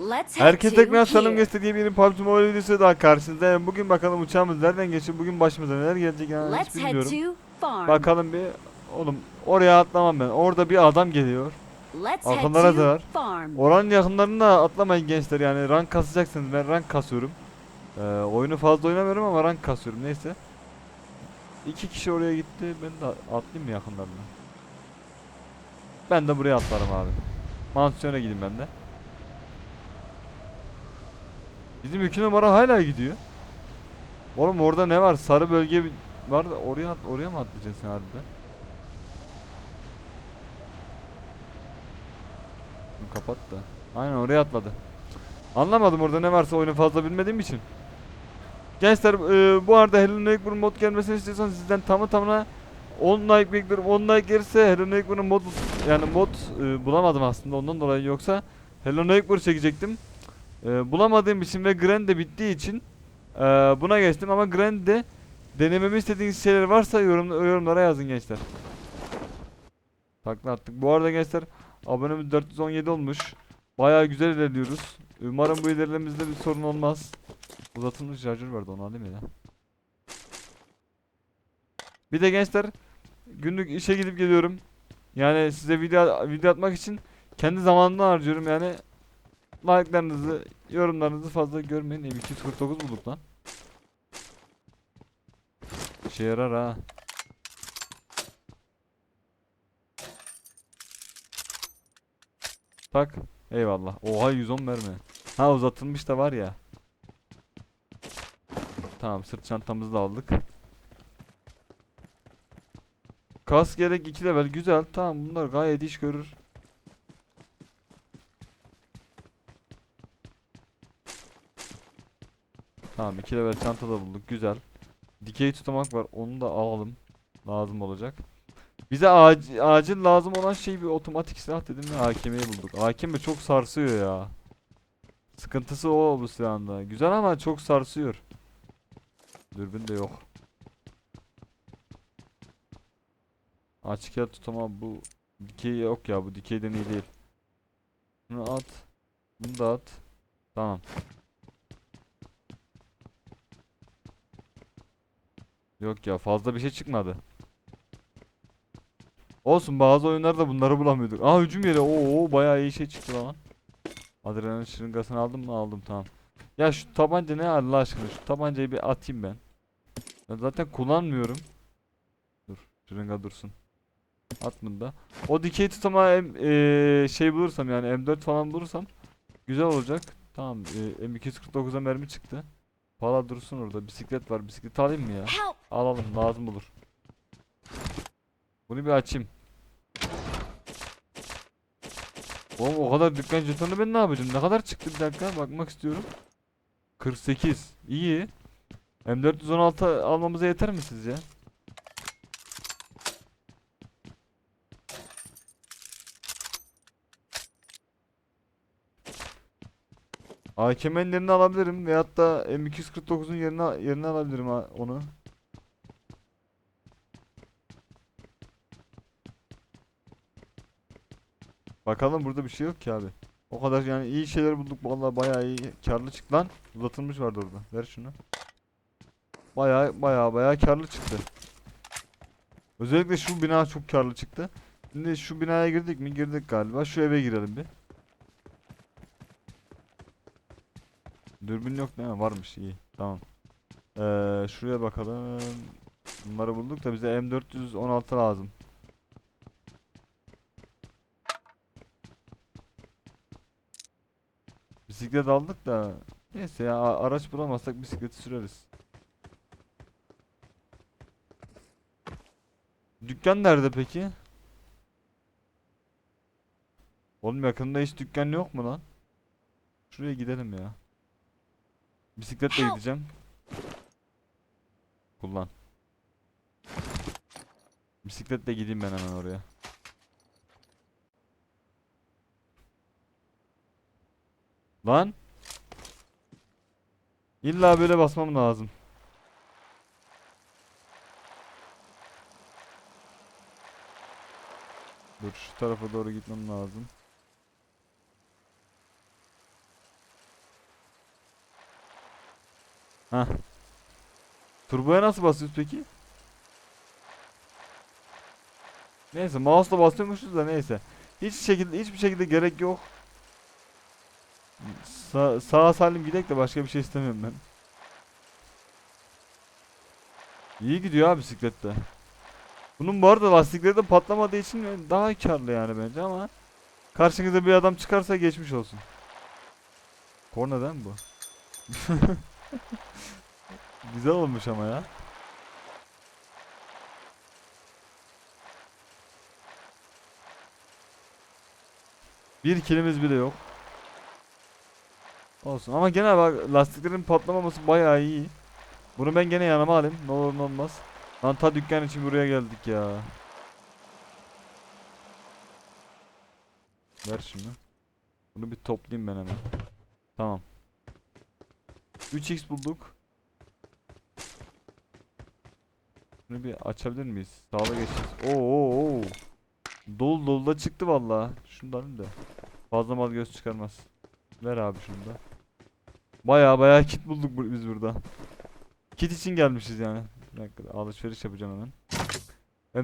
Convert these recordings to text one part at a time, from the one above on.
Let's head Herkes to tekrar here. geçti diye bir PUBG Mobile videosu daha karşınızda. Bugün bakalım uçağımız nereden geçiyor, bugün başımıza neler gelecek yani hiç bilmiyorum. Bakalım bir, oğlum oraya atlamam ben. Orada bir adam geliyor. Dağır. farm. Oranın yakınlarına atlamayın gençler yani rank kasacaksınız. Ben rank kasıyorum. Ee, oyunu fazla oynamıyorum ama rank kasıyorum neyse. İki kişi oraya gitti. Ben de atlayayım mı yakınlarına? Ben de buraya atlarım abi. Mansiyona gideyim ben de. Bizim iki numara hala gidiyor. Oğlum orada ne var? Sarı bölge var da oraya oraya mı atlayacaksın harbiden? Kapat da. Aynen oraya atladı. Anlamadım orada ne varsa oyunu fazla bilmediğim için. Gençler e, bu arada Hello Neighbor mod gelmesini istiyorsanız sizden tamı tamına 10 like bekliyorum. 10 like gelirse Hello Neighbor'ın mod yani mod e, bulamadım aslında ondan dolayı yoksa Hello Neighbor çekecektim. E, bulamadığım için ve Grand bittiği için e, buna geçtim ama Grand'de denememi istediğiniz şeyler varsa yorum, yorumlara yazın gençler. Takla attık. Bu arada gençler abonemiz 417 olmuş. Bayağı güzel ilerliyoruz. Umarım bu ilerlememizde bir sorun olmaz. Uzatılmış şarjör vardı onu alayım ya. Bir de gençler günlük işe gidip geliyorum. Yani size video video atmak için kendi zamanımı harcıyorum yani. Like'larınızı, yorumlarınızı fazla görmeyin. M249 bulduk lan. İşe yarar ha. Tak. Eyvallah. Oha 110 mermi. Ha uzatılmış da var ya. Tamam sırt çantamızı da aldık. Kas gerek 2 level güzel. Tamam bunlar gayet iş görür. Tamam 2 level çanta da bulduk güzel. Dikey tutamak var onu da alalım. Lazım olacak. Bize acil, acil lazım olan şey bir otomatik silah dedim ya AKM'yi bulduk. AKM çok sarsıyor ya. Sıkıntısı o bu silahında. Güzel ama çok sarsıyor. Dürbün de yok. Açık el tutama bu dikey yok ya bu dikeyden iyi değil. Bunu at. Bunu da at. Tamam. Yok ya fazla bir şey çıkmadı. Olsun bazı oyunlarda bunları bulamıyorduk. Aa hücum yeri. Oo bayağı iyi şey çıktı lan. Adrenalin şırıngasını aldım mı? Aldım tamam. Ya şu tabanca ne Allah aşkına şu tabancayı bir atayım ben. Ben zaten kullanmıyorum. Dur şırınga dursun. At bunu da. O dikey tutama eee, şey bulursam yani M4 falan bulursam güzel olacak. Tamam eee, M249'a mermi çıktı. Pala dursun orada. Bisiklet var. Bisiklet alayım mı ya? Help! Alalım lazım olur. Bunu bir açayım. Oğlum o kadar dükkan jetonu ben ne yapacağım? Ne kadar çıktı bir dakika bakmak istiyorum. 48. İyi. M416 almamıza yeter mi sizce? AKM'nin yerini alabilirim veyahut da M249'un yerine yerine alabilirim onu. Bakalım burada bir şey yok ki abi. O kadar yani iyi şeyler bulduk vallahi bayağı iyi karlı çıktı lan. Uzatılmış vardı orada. Ver şunu. Bayağı bayağı bayağı karlı çıktı. Özellikle şu bina çok karlı çıktı. Şimdi şu binaya girdik mi? Girdik galiba. Şu eve girelim bir. Dürbün yok değil mi? Varmış iyi. Tamam. Ee, şuraya bakalım. Bunları bulduk da bize M416 lazım. Bisiklet aldık da neyse ya araç bulamazsak bisikleti süreriz. Dükkan nerede peki? Oğlum yakında hiç dükkan yok mu lan? Şuraya gidelim ya. Bisikletle gideceğim. Kullan. Bisikletle gideyim ben hemen oraya. Lan. İlla böyle basmam lazım. Dur şu tarafa doğru gitmem lazım. Hah. Turboya nasıl basıyoruz peki? Neyse mouse'la basıyormuşuz da neyse. Hiç şekilde hiçbir şekilde gerek yok. Sa sağa salim gidek de başka bir şey istemiyorum ben. İyi gidiyor abi bisiklette. Bunun bu arada lastikleri de patlamadığı için daha karlı yani bence ama karşınıza bir adam çıkarsa geçmiş olsun. Korna değil mi bu? Güzel olmuş ama ya. Bir kilimiz bile yok. Olsun ama gene bak lastiklerin patlamaması bayağı iyi. Bunu ben gene yanıma alayım. Ne olur ne olmaz. Lan ta dükkan için buraya geldik ya. Ver şimdi. Bunu bir toplayayım ben hemen. Tamam. 3x bulduk. Bunu bir açabilir miyiz? Sağda geçeceğiz. Oo, oo, oo. Dolu dolu da çıktı vallahi. Şunu da alayım da. Fazla mal göz çıkarmaz. Ver abi şunu da. Baya baya kit bulduk bu- biz burada. Kit için gelmişiz yani. Bir dakika alışveriş yapacağım hemen.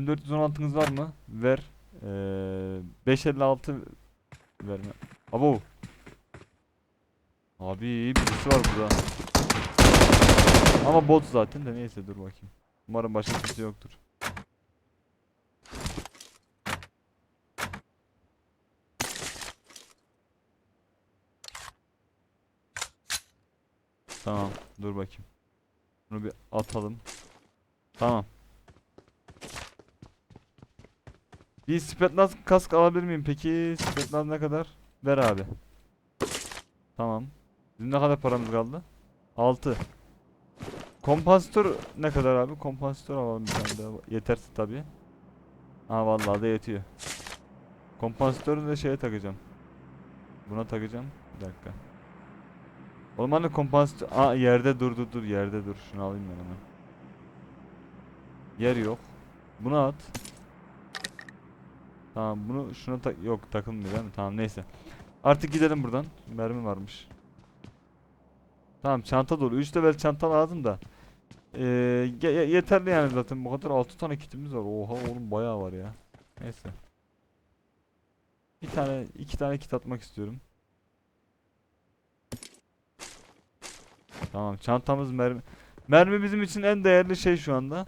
M416'nız var mı? Ver. Ee, 556 verme. Abo. Abi birisi var burada. Ama bot zaten de neyse dur bakayım. Umarım başka kimse yoktur. Tamam dur bakayım. Bunu bir atalım. Tamam. Bir Spetnaz kask alabilir miyim peki? Spetnaz ne kadar? Ver abi. Tamam. Bizim ne kadar paramız kaldı? 6. Kompansatör ne kadar abi? Kompansatör alalım bir tane daha. Yeterse tabi. Ha vallahi de yetiyor. Kompansatörü de şeye takacağım. Buna takacağım. Bir dakika. Hani kompansatör... Aa yerde dur dur dur yerde dur. Şunu alayım ben hemen. Yer yok. Bunu at. Tamam bunu şuna tak... Yok takılmıyor değil mi? Tamam neyse. Artık gidelim buradan. Mermi varmış. Tamam çanta dolu. 3 level çanta lazım da. Ee, ye- ye- yeterli yani zaten bu kadar 6 tane kitimiz var. Oha oğlum bayağı var ya. Neyse. Bir tane iki tane kit atmak istiyorum. Tamam çantamız mermi. Mermi bizim için en değerli şey şu anda.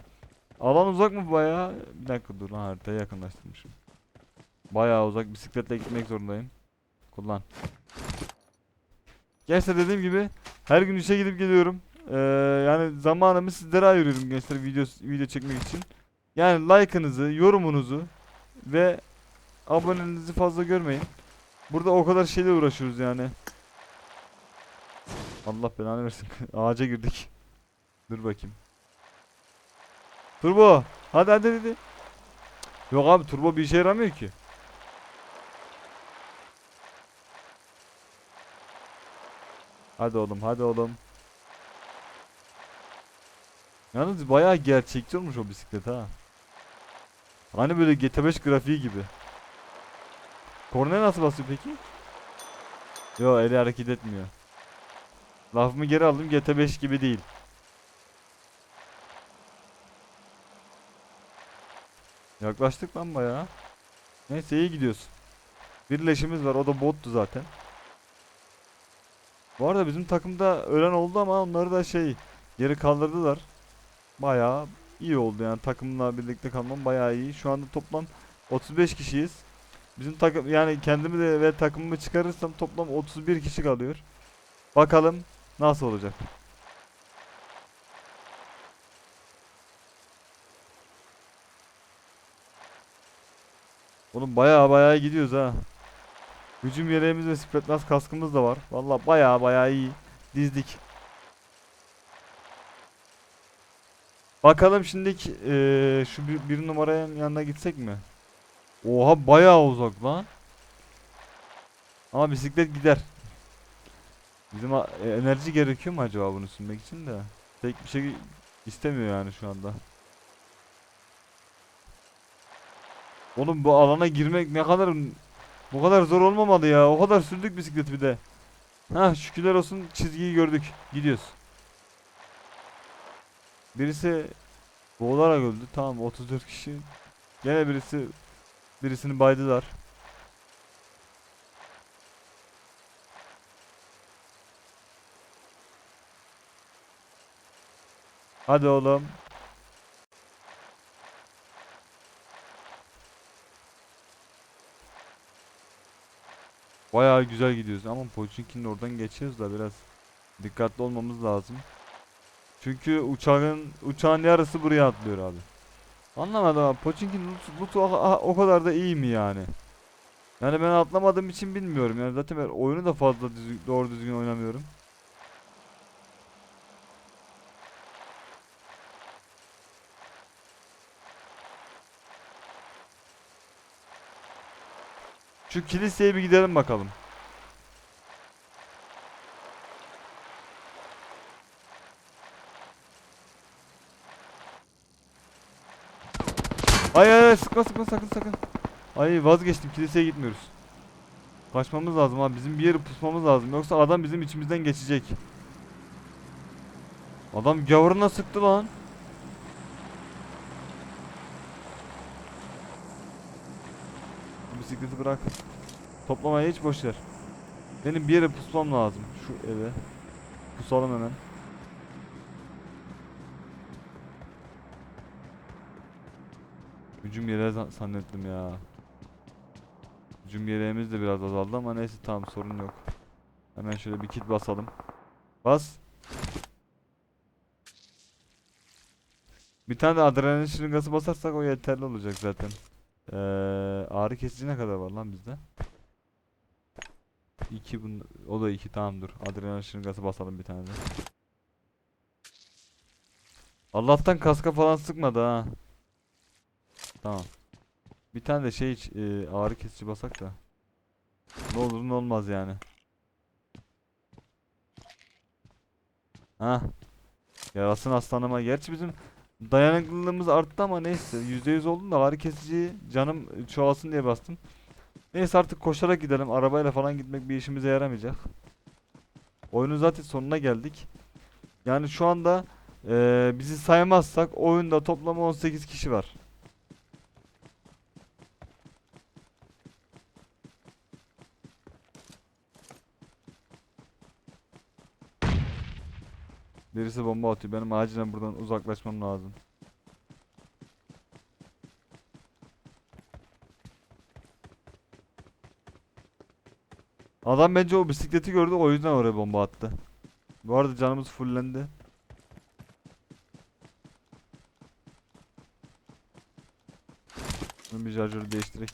Alan uzak mı bayağı? Bir dakika dur lan haritayı yakınlaştırmışım. Bayağı uzak bisikletle gitmek zorundayım. Kullan. Gençler dediğim gibi her gün işe gidip geliyorum. Ee, yani zamanımı sizlere ayırıyorum gençler video video çekmek için. Yani like'ınızı, yorumunuzu ve abonenizi fazla görmeyin. Burada o kadar şeyle uğraşıyoruz yani. Allah belanı versin. Ağaca girdik. Dur bakayım. Turbo. Hadi hadi hadi. Yok abi turbo bir işe yaramıyor ki. Hadi oğlum hadi oğlum. Yalnız bayağı gerçekçi olmuş o bisiklet ha. Hani böyle GT5 grafiği gibi. Kornaya nasıl basıyor peki? Yo eli hareket etmiyor. Lafımı geri aldım GT5 gibi değil. Yaklaştık lan bayağı. Neyse iyi gidiyoruz. Bir leşimiz var o da bottu zaten. Bu arada bizim takımda ölen oldu ama onları da şey geri kaldırdılar. Bayağı iyi oldu yani takımla birlikte kalmam bayağı iyi. Şu anda toplam 35 kişiyiz. Bizim takım yani kendimi de ve takımımı çıkarırsam toplam 31 kişi kalıyor. Bakalım nasıl olacak. Oğlum bayağı bayağı gidiyoruz ha. Hücum yeleğimiz ve Spretnaz kaskımız da var. Valla bayağı bayağı iyi dizdik. Bakalım şimdilik eee, şu bir, bir numaranın yanına gitsek mi? Oha bayağı uzak lan. Ama bisiklet gider. Bizim e, enerji gerekiyor mu acaba bunu sürmek için de? Pek bir şey istemiyor yani şu anda. Oğlum bu alana girmek ne kadar bu kadar zor olmamalı ya. O kadar sürdük bisikleti bir de. Ha şükürler olsun çizgiyi gördük. Gidiyoruz. Birisi boğularak öldü. Tamam 34 kişi. Gene birisi birisini baydılar. Hadi oğlum. Bayağı güzel gidiyoruz ama Pochinki'nin oradan geçiyoruz da biraz dikkatli olmamız lazım. Çünkü uçağın uçağın yarısı buraya atlıyor abi. Anlamadım abi. Pochinki'nin loot- o, o kadar da iyi mi yani? Yani ben atlamadığım için bilmiyorum. Yani zaten ben oyunu da fazla düzgün, doğru düzgün oynamıyorum. Şu kiliseye bir gidelim bakalım. Ay ay ay sıkma sıkma sakın sakın. Ay vazgeçtim kiliseye gitmiyoruz. Kaçmamız lazım abi bizim bir yeri pusmamız lazım yoksa adam bizim içimizden geçecek. Adam gavuruna sıktı lan. Bisikleti bırak. Toplamayı hiç boş ver. Benim bir yere pusmam lazım şu eve. Pusalım hemen. Hücum yere zan- zannettim ya. Hücum yeleğimiz de biraz azaldı ama neyse tamam sorun yok. Hemen şöyle bir kit basalım. Bas. Bir tane de adrenalin şırıngası basarsak o yeterli olacak zaten. Ee, ağrı kesici ne kadar var lan bizde? 2 bun o da 2 tamam dur. Adrenalin şırıngası basalım bir tane de. Allah'tan kaska falan sıkmadı ha. Tamam. Bir tane de şey e, ağrı kesici basak da. Ne olur ne olmaz yani. Ha. Yarasın aslanıma. Gerçi bizim dayanıklılığımız arttı ama neyse. %100 oldu da ağrı kesici canım çoğalsın diye bastım. Neyse artık koşarak gidelim. Arabayla falan gitmek bir işimize yaramayacak. Oyunun zaten sonuna geldik. Yani şu anda e, bizi saymazsak oyunda toplam 18 kişi var. Birisi bomba atıyor. Benim acilen buradan uzaklaşmam lazım. Adam bence o bisikleti gördü o yüzden oraya bomba attı. Bu arada canımız fullendi. Bunu bir şarjörü değiştirek.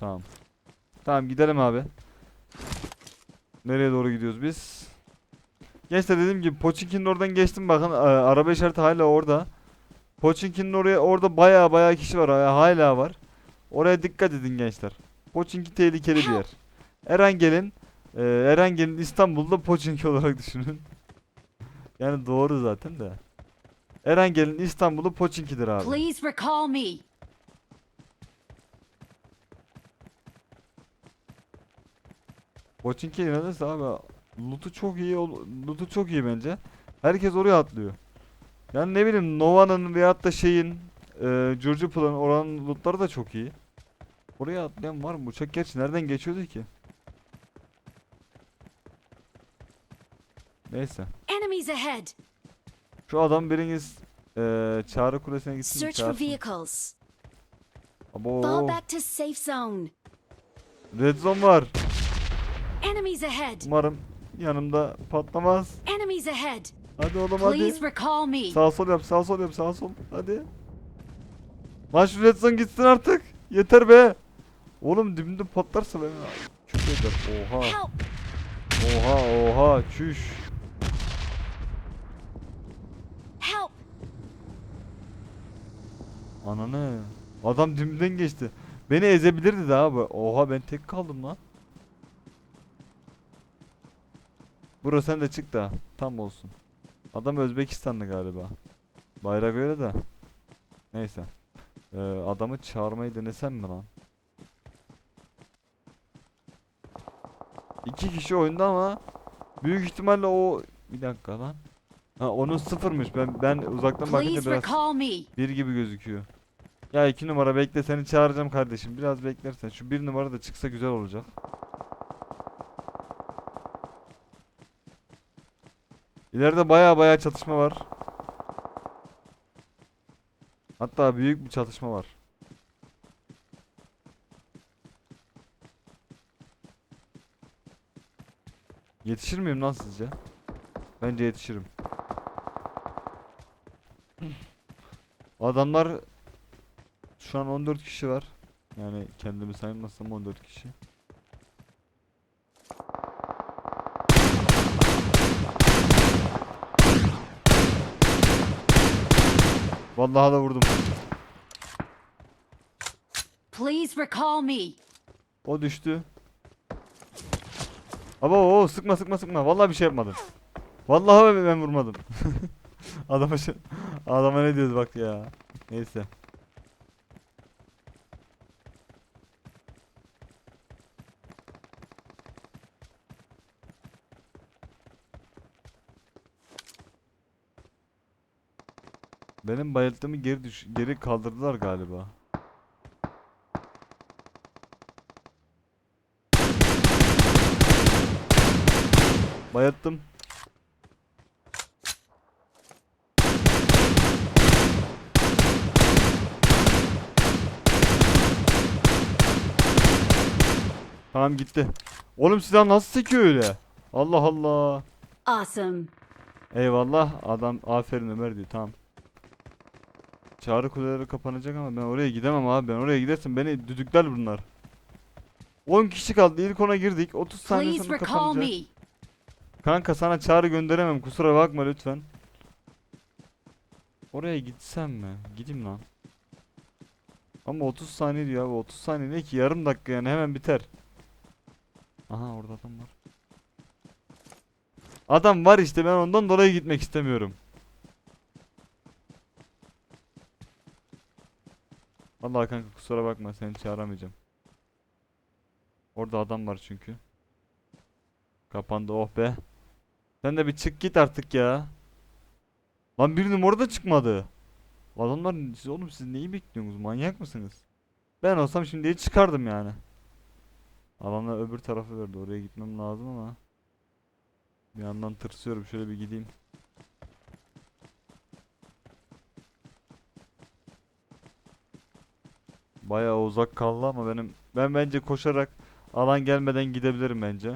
Tamam. Tamam gidelim abi. Nereye doğru gidiyoruz biz? Gençler dediğim gibi Pochinki'nin oradan geçtim bakın e, araba işareti hala orada. Pochinki'nin oraya orada baya baya kişi var hala, var. Oraya dikkat edin gençler. Pochinki tehlikeli bir yer. Erengel'in e, Erengel'in İstanbul'da Pochinki olarak düşünün. yani doğru zaten de. Erengel'in İstanbul'u Pochinki'dir abi. Please recall me. Pochinki neredeyse abi loot'u çok iyi loot'u çok iyi bence. Herkes oraya atlıyor. Yani ne bileyim Nova'nın veyahut da şeyin e, Jujupul'un oranın loot'ları da çok iyi. Oraya atlayan var mı? Uçak gerçi nereden geçiyordu ki? Neyse. Enemies ahead. Şu adam biriniz e, çağrı kulesine gitsin. Search for vehicles. Abo. Fall back to safe zone. Red zone var. Enemies ahead. Umarım yanımda patlamaz. Enemies ahead. Hadi oğlum hadi. Please recall me. Sağ sol yap, sağ sol yap, sağ sol. Hadi. Lan şu red zone gitsin artık. Yeter be. Oğlum dibimde patlarsa beni küfür eder. Oha. Oha oha çüş. Help. Ananı. Adam dibimden geçti. Beni ezebilirdi de abi. Oha ben tek kaldım lan. Bro sen de çık da tam olsun. Adam Özbekistanlı galiba. Bayrak öyle de. Neyse. Ee, adamı çağırmayı denesem mi lan? iki kişi oyunda ama büyük ihtimalle o bir dakika lan. Ha onun sıfırmış. Ben ben uzaktan bakınca biraz bir gibi gözüküyor. Ya iki numara bekle seni çağıracağım kardeşim. Biraz beklersen. Şu bir numara da çıksa güzel olacak. İleride baya baya çatışma var. Hatta büyük bir çatışma var. Yetişir miyim lan sizce? Bence yetişirim. Adamlar şu an 14 kişi var. Yani kendimi saymazsam 14 kişi. Vallahi da vurdum. Please recall me. O düştü. Ama o sıkma sıkma sıkma. Vallahi bir şey yapmadım. Vallahi ben, ben vurmadım. adama şey, adama ne diyoruz bak ya. Neyse. Benim bayılttığımı geri düş geri kaldırdılar galiba. Bayılttım. Tamam gitti. Oğlum silah nasıl sekiyor öyle? Allah Allah. Awesome. Eyvallah adam aferin Ömer diyor tamam. Çağrı kuleleri kapanacak ama ben oraya gidemem abi. Ben oraya gidersem beni düdükler bunlar. 10 kişi kaldı. İlk ona girdik. 30 saniye sonra kapanacak. Kanka sana çağrı gönderemem. Kusura bakma lütfen. Oraya gitsem mi? Gideyim lan. Ama 30 saniye diyor abi. 30 saniye ne ki? Yarım dakika yani hemen biter. Aha orada adam var. Adam var işte ben ondan dolayı gitmek istemiyorum. Vallahi kanka kusura bakma seni çağıramayacağım. Orada adam var çünkü. Kapandı oh be. Sen de bir çık git artık ya. Lan bir numara da çıkmadı. Adamlar siz oğlum siz neyi bekliyorsunuz? Manyak mısınız? Ben olsam şimdiye çıkardım yani. Adamlar öbür tarafı verdi. Oraya gitmem lazım ama. Bir yandan tırsıyorum. Şöyle bir gideyim. Bayağı uzak kaldı ama benim ben bence koşarak alan gelmeden gidebilirim bence.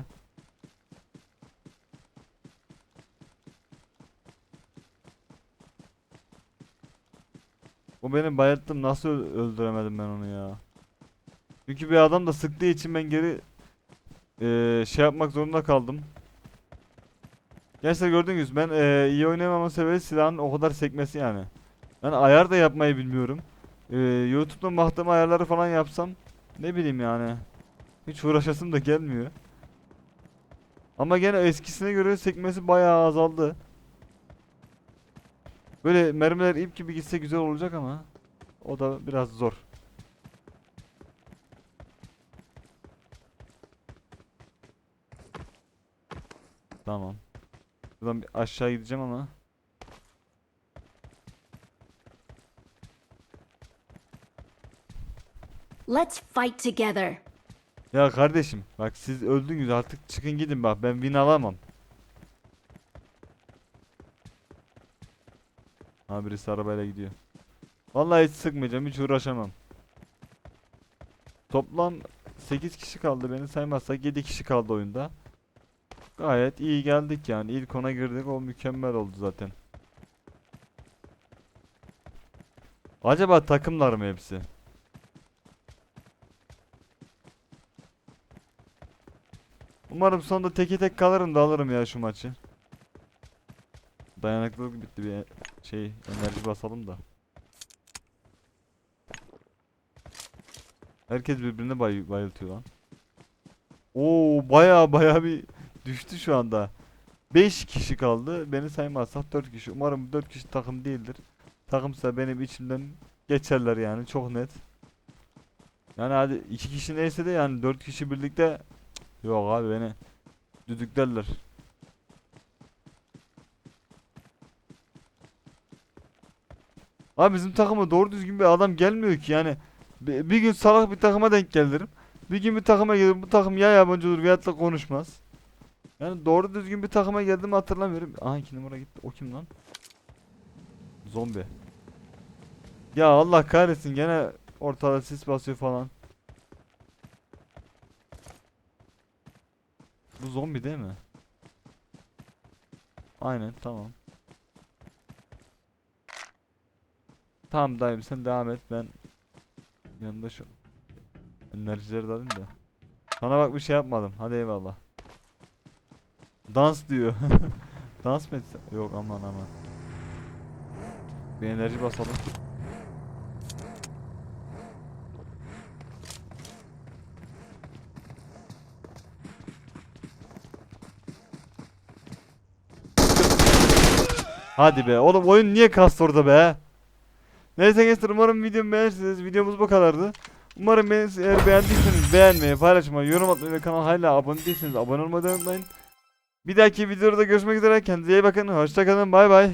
O benim bayılttım nasıl öldüremedim ben onu ya. Çünkü bir adam da sıktığı için ben geri eee, şey yapmak zorunda kaldım. Gençler gördünüz ben eee, iyi oynayamamın sebebi silahın o kadar sekmesi yani. Ben ayar da yapmayı bilmiyorum. Eee YouTube'da baktığım ayarları falan yapsam ne bileyim yani. Hiç uğraşasım da gelmiyor. Ama gene eskisine göre sekmesi bayağı azaldı. Böyle mermiler ip gibi gitse güzel olacak ama o da biraz zor. Tamam. Buradan bir aşağı gideceğim ama. Let's fight together. Ya kardeşim bak siz öldünüz artık çıkın gidin bak ben win alamam. Ha birisi arabayla gidiyor. Vallahi hiç sıkmayacağım hiç uğraşamam. Toplam 8 kişi kaldı beni saymazsak 7 kişi kaldı oyunda. Gayet iyi geldik yani ilk ona girdik o mükemmel oldu zaten. Acaba takımlar mı hepsi? Umarım sonunda teke tek kalırım da alırım ya şu maçı. Dayanıklılık bitti bir şey enerji basalım da. Herkes birbirine bay bayıltıyor lan. Oo baya baya bir düştü şu anda. 5 kişi kaldı. Beni saymazsak 4 kişi. Umarım 4 kişi takım değildir. Takımsa benim içimden geçerler yani çok net. Yani hadi 2 kişi neyse de yani 4 kişi birlikte yok abi beni Düdüklerler. Abi bizim takıma doğru düzgün bir adam gelmiyor ki yani. Bir, bir gün salak bir takıma denk gelirim. Bir gün bir takıma gelir bu takım ya yabancı olur veyahut da konuşmaz. Yani doğru düzgün bir takıma geldim hatırlamıyorum. Aha iki numara gitti. O kim lan? Zombi. Ya Allah kahretsin gene ortada sis basıyor falan. Bu zombi değil mi? Aynen tamam. Tamam dayım sen devam et ben yanında şu enerjileri de alayım da. Sana bak bir şey yapmadım. Hadi eyvallah. Dans diyor. Dans mı etsem? Yok aman aman. Bir enerji basalım. Hadi be. Oğlum oyun niye kastı orada be? Neyse gençler umarım videomu beğenirsiniz. Videomuz bu kadardı. Umarım beğenirsiniz. Eğer beğendiyseniz beğenmeyi, paylaşmayı, yorum atmayı ve kanala hala abone değilseniz abone olmayı unutmayın. Bir dahaki videoda görüşmek üzere. Kendinize iyi bakın. Hoşçakalın. Bay bay.